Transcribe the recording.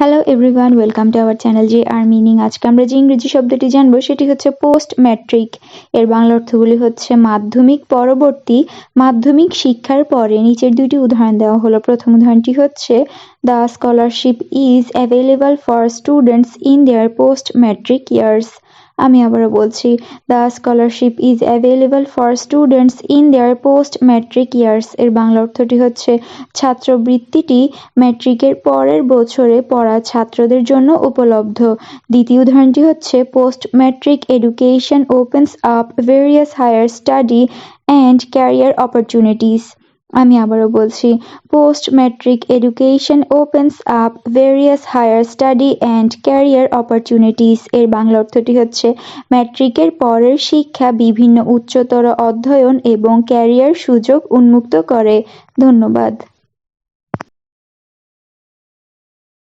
Hello everyone welcome to our channel যে আর meaning আজকে আমরা যে ইংরেজি শব্দটি জানব, সেটি হচ্ছে পোস্ট ম্যাট্রিক এর বাংলা অর্থগুলি হচ্ছে মাধ্যমিক পরবর্তী, মাধ্যমিক শিক্ষার পরে। নিচের দুইটি উদাহরণ দেওয়া হলো। প্রথম উদাহরণটি হচ্ছে the scholarship is available for students in their post matric years আমি আবারও বলছি the scholarship is available for students in their post matric years এর বাংলা অর্থটি হচ্ছে, ছাত্রবৃত্তিটি ম্যাট্রিকের পরের বছরে পড়া ছাত্রদের জন্য উপলব্ধ। দ্বিতীয় উদাহরণটি হচ্ছে post matric education opens up various higher study and career opportunities আমি আবারও বলছি post matric education opens up various higher study and career opportunities এর বাংলা অর্থটি হচ্ছে ম্যাট্রিকের পরের শিক্ষা বিভিন্ন উচ্চতর অধ্যয়ন এবং ক্যারিয়ার সুযোগ উন্মুক্ত করে। ধন্যবাদ।